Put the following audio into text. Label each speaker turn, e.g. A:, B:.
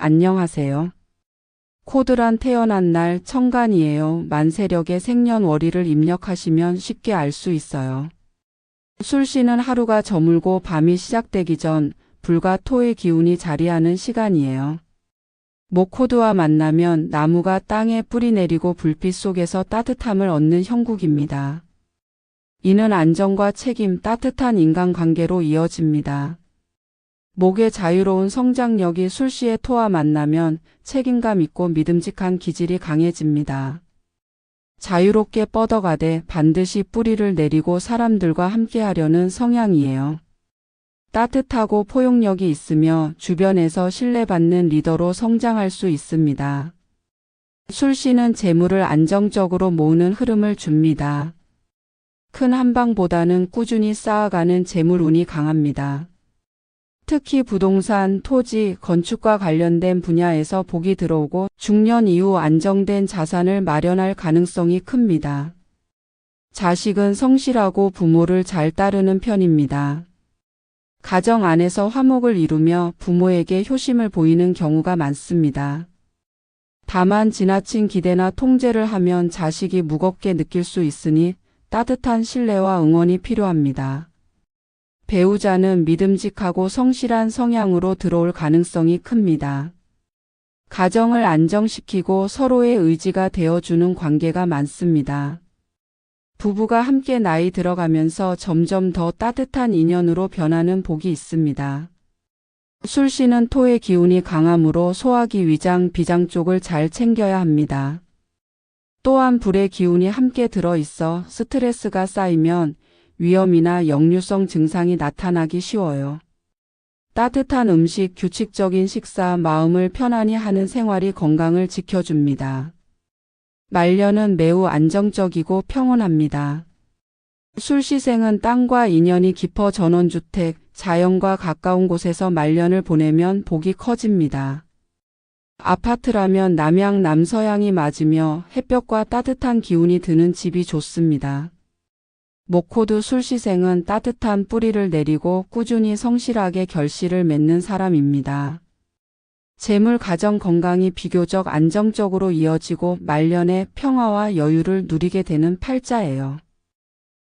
A: 안녕하세요. 코드란 태어난 날 청간이에요. 만세력의 생년월일을 입력하시면 쉽게 알 수 있어요. 술씨는 하루가 저물고 밤이 시작되기 전 불과 토의 기운이 자리하는 시간이에요. 모코드와 만나면 나무가 땅에 뿌리 내리고 불빛 속에서 따뜻함을 얻는 형국입니다. 이는 안정과 책임, 따뜻한 인간관계로 이어집니다. 목의 자유로운 성장력이 술씨의 토와 만나면 책임감 있고 믿음직한 기질이 강해집니다. 자유롭게 뻗어가되 반드시 뿌리를 내리고 사람들과 함께하려는 성향이에요. 따뜻하고 포용력이 있으며 주변에서 신뢰받는 리더로 성장할 수 있습니다. 술씨는 재물을 안정적으로 모으는 흐름을 줍니다. 큰 한방보다는 꾸준히 쌓아가는 재물운이 강합니다. 특히 부동산, 토지, 건축과 관련된 분야에서 복이 들어오고 중년 이후 안정된 자산을 마련할 가능성이 큽니다. 자식은 성실하고 부모를 잘 따르는 편입니다. 가정 안에서 화목을 이루며 부모에게 효심을 보이는 경우가 많습니다. 다만 지나친 기대나 통제를 하면 자식이 무겁게 느낄 수 있으니 따뜻한 신뢰와 응원이 필요합니다. 배우자는 믿음직하고 성실한 성향으로 들어올 가능성이 큽니다. 가정을 안정시키고 서로의 의지가 되어주는 관계가 많습니다. 부부가 함께 나이 들어가면서 점점 더 따뜻한 인연으로 변하는 복이 있습니다. 술씨는 토의 기운이 강하므로 소화기 위장, 비장 쪽을 잘 챙겨야 합니다. 또한 불의 기운이 함께 들어 있어 스트레스가 쌓이면 위염이나 역류성 증상이 나타나기 쉬워요. 따뜻한 음식, 규칙적인 식사, 마음을 편안히 하는 생활이 건강을 지켜줍니다. 말년은 매우 안정적이고 평온합니다. 술시생은 땅과 인연이 깊어 전원주택, 자연과 가까운 곳에서 말년을 보내면 복이 커집니다. 아파트라면 남양 남서양이 맞으며 햇볕과 따뜻한 기운이 드는 집이 좋습니다. 모코드 술시생은 따뜻한 뿌리를 내리고 꾸준히 성실하게 결실을 맺는 사람입니다. 재물 가정 건강이 비교적 안정적으로 이어지고 말년에 평화와 여유를 누리게 되는 팔자예요.